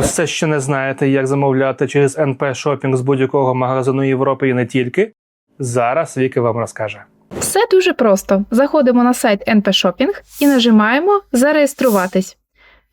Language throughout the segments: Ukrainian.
Все ще не знаєте, як замовляти через НП Шопінг з будь-якого магазину Європи і не тільки. Зараз Віка вам розкаже. Все дуже просто. Заходимо на сайт NP Shopping і нажимаємо Зареєструватись.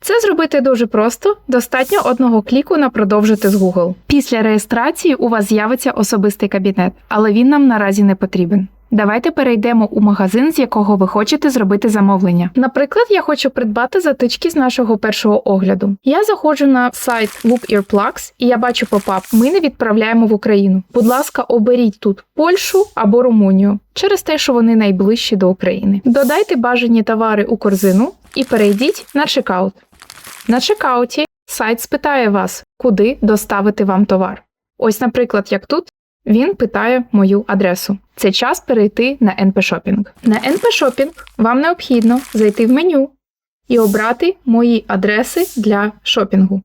Це зробити дуже просто, достатньо одного кліку на продовжити з Google. Після реєстрації у вас з'явиться особистий кабінет, але він нам наразі не потрібен. Давайте перейдемо у магазин, з якого ви хочете зробити замовлення. Наприклад, я хочу придбати затички з нашого першого огляду. Я заходжу на сайт Loop Earplugs і я бачу попап. Ми не відправляємо в Україну. Будь ласка, оберіть тут Польщу або Румунію через те, що вони найближчі до України. Додайте бажані товари у корзину і перейдіть на чекаут. На чекауті сайт спитає вас, куди доставити вам товар. Ось, наприклад, як тут, він питає мою адресу. Це час перейти на NP Shopping. На NP Shopping вам необхідно зайти в меню і обрати мої адреси для шопінгу.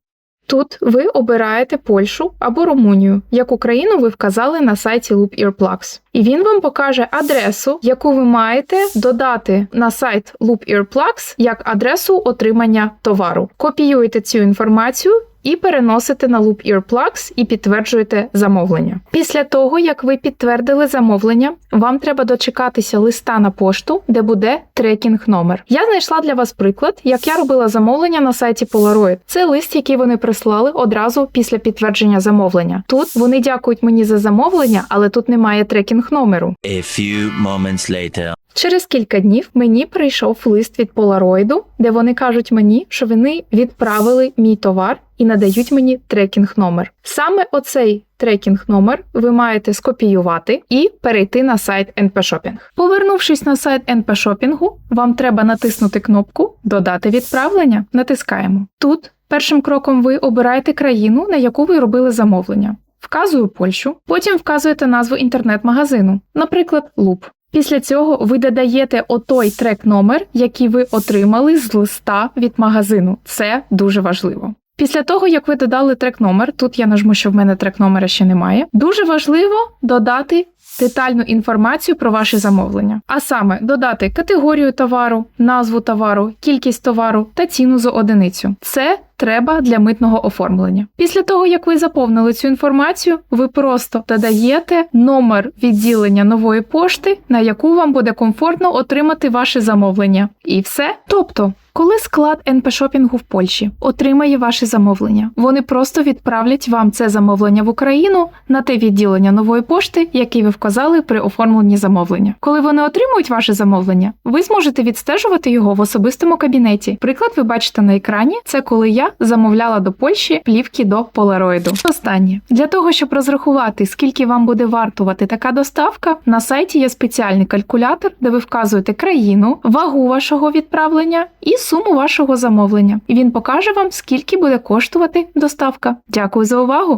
Тут ви обираєте Польщу або Румунію, яку країну ви вказали на сайті Loop Earplugs. І він вам покаже адресу, яку ви маєте додати на сайт Loop Earplugs як адресу отримання товару. Копіюєте цю інформацію і переносите на Loop Earplugs і підтверджуєте замовлення. Після того, як ви підтвердили замовлення, вам треба дочекатися листа на пошту, де буде трекінг номер. Я знайшла для вас приклад, як я робила замовлення на сайті Polaroid. Це лист, який вони прислали одразу після підтвердження замовлення. Тут вони дякують мені за замовлення, але тут немає трекінг номеру. A few moments later. Через кілька днів мені прийшов лист від Polaroid, де вони кажуть мені, що вони відправили мій товар і надають мені трекінг номер. Саме оцей трекінг номер ви маєте скопіювати і перейти на сайт NP Shopping. Повернувшись на сайт NP Shopping, вам треба натиснути кнопку Додати відправлення. Натискаємо. Тут першим кроком ви обираєте країну, на яку ви робили замовлення. Вказую Польщу, потім вказуєте назву інтернет-магазину, наприклад, Loop. Після цього ви додаєте отой трек-номер, який ви отримали з листа від магазину. Це дуже важливо. Після того, як ви додали трек-номер, тут я нажму, що в мене трек-номера ще немає. Дуже важливо додати детальну інформацію про ваше замовлення, а саме додати категорію товару, назву товару, кількість товару та ціну за одиницю. Це треба для митного оформлення. Після того, як ви заповнили цю інформацію, ви просто додаєте номер відділення нової пошти, на яку вам буде комфортно отримати ваше замовлення. І все. Тобто, коли склад НП шопінгу в Польщі отримає ваше замовлення, вони просто відправлять вам це замовлення в Україну на те відділення нової пошти, яке ви вказали при оформленні замовлення. Коли вони отримують ваше замовлення, ви зможете відстежувати його в особистому кабінеті. Приклад ви бачите на екрані. Це коли я замовляла до Польщі плівки до полароїду. Останнє для того, щоб розрахувати, скільки вам буде вартувати така доставка, на сайті є спеціальний калькулятор, де ви вказуєте країну, вагу вашого відправлення і суму вашого замовлення. І він покаже вам, скільки буде коштувати доставка. Дякую за увагу!